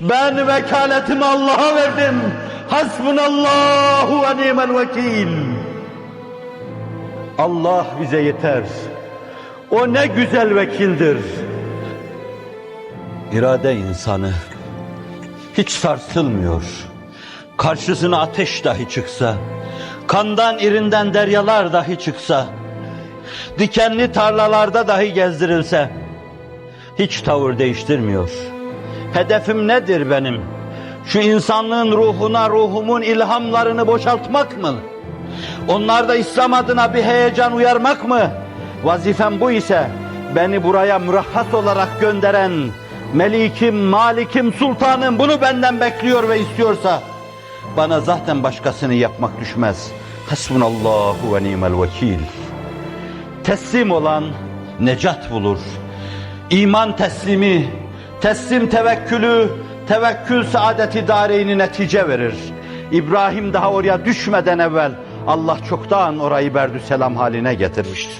Ben vekaletimi Allah'a verdim. Hasbunallahu ve ni'mel vekil. Allah bize yeter. O ne güzel vekildir. İrade insanı hiç sarsılmıyor. Karşısına ateş dahi çıksa, kandan irinden deryalar dahi çıksa, dikenli tarlalarda dahi gezdirilse, hiç tavır değiştirmiyor. Hedefim nedir benim? Şu insanlığın ruhuna ruhumun ilhamlarını boşaltmak mı? Onlarda İslam adına bir heyecan uyarmak mı? Vazifem bu ise beni buraya mürahhas olarak gönderen Melikim, Malikim, Sultanım bunu benden bekliyor ve istiyorsa bana zaten başkasını yapmak düşmez. Hasbunallahu ve ni'mel vekil. Teslim olan necat bulur. İman teslimi, teslim tevekkülü, tevekkül saadeti dareyni netice verir. İbrahim daha oraya düşmeden evvel Allah çoktan orayı berdü selam haline getirmiştir.